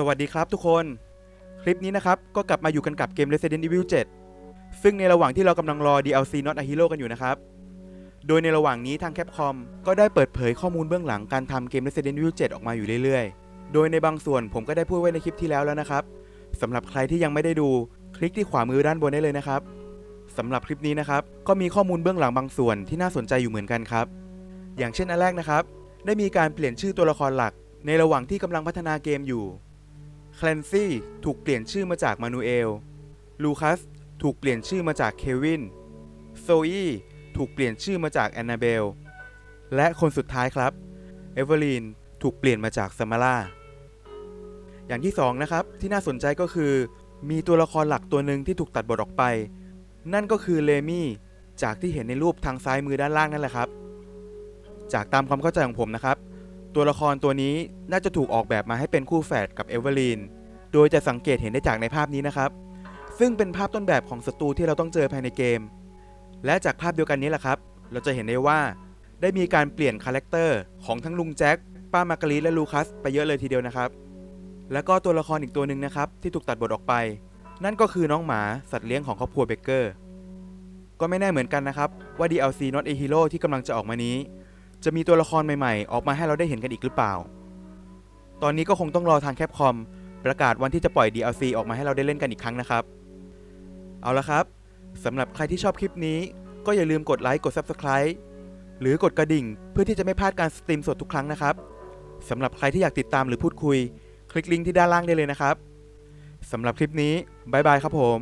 สวัสดีครับทุกคน คลิปนี้นะครับ ก็กลับมาอยู่กันกับเกม Resident Evil 7 ซึ่งในระหว่างที่เรากำลังรอ DLC Not a Hero กันอยู่นะครับ โดยในระหว่างนี้ทาง Capcom ก็ได้เปิดเผยข้อมูลเบื้องหลังการทำเกม Resident Evil 7 ออกมาอยู่เรื่อยๆ โดยในบางส่วนผมก็ได้พูดไว้ในคลิปที่แล้วแล้วนะครับสำหรับใครที่ยังไม่ได้ดูคลิกที่ขวามือด้านบนได้เลยนะครับสำหรับคลิปนี้นะครับก็มีข้อมูลเบื้องหลังบางส่วนที่น่าสนใจอยู่เหมือนกันครับ อย่างเช่นอันแรกนะครับ ได้มีการเปลี่ยนชื่อตัวละครหลัก ในระหว่างที่กำลังพัฒนาเกมอยู่ คลนซี่ถูกเปลี่ยนชื่อมาจากมานูเอล ลูคัสถูกเปลี่ยนชื่อมาจากเควิน โซอีถูกเปลี่ยนชื่อมาจากแอนนาเบล และคนสุดท้ายครับ เอเวอร์ลีนถูกเปลี่ยนมาจากซามาร่า อย่างที่สองนะครับ ที่น่าสนใจก็คือ มีตัวละครหลักตัวหนึ่งที่ถูกตัดบทออกไป นั่นก็คือเลมี่จากที่เห็นในรูปทางซ้ายมือด้านล่างนั่นแหละครับ จากตามความเข้าใจของผมนะครับ ตัวละครตัวนี้น่าจะถูกออกแบบมาให้เป็นคู่แฝดกับเอเวอร์ลีน โดยจะสังเกตเห็นได้จากในภาพนี้นะครับ ซึ่งเป็นภาพต้นแบบของศัตรูที่เราต้องเจอภายในเกม และจากภาพเดียวกันนี้แหละครับ เราจะเห็นได้ว่าได้มีการเปลี่ยนคาแรคเตอร์ของทั้งลุงแจ็ค ป้ามาการีและลูคัสไปเยอะเลยทีเดียวนะครับ แล้วก็ตัวละครอีกตัวหนึ่งนะครับที่ถูกตัดบทออกไป นั่นก็คือน้องหมาสัตว์เลี้ยงของครอบครัวเบเกอร์ ก็ไม่แน่เหมือนกันนะครับว่า DLC Not a Hero ที่กำลังจะออกมานี้ จะมีตัวละครใหม่ๆ ออกมาให้เราได้เห็นกันอีกหรือเปล่า ตอนนี้ก็คงต้องรอทางแคปคอมประกาศวันที่จะปล่อย DLC ออกมาให้เราได้เล่นกันอีกครั้งนะครับ เอาละครับสำหรับใครที่ชอบคลิปนี้ ก็อย่าลืมกดไลค์กด Subscribe หรือกดกระดิ่ง เพื่อที่จะไม่พลาดการสตรีมสดทุกครั้งนะครับสำหรับใครที่อยากติดตามหรือพูดคุย คลิกลิงก์ที่ด้านล่างได้เลยนะครับสำหรับคลิปนี้บายบายครับผม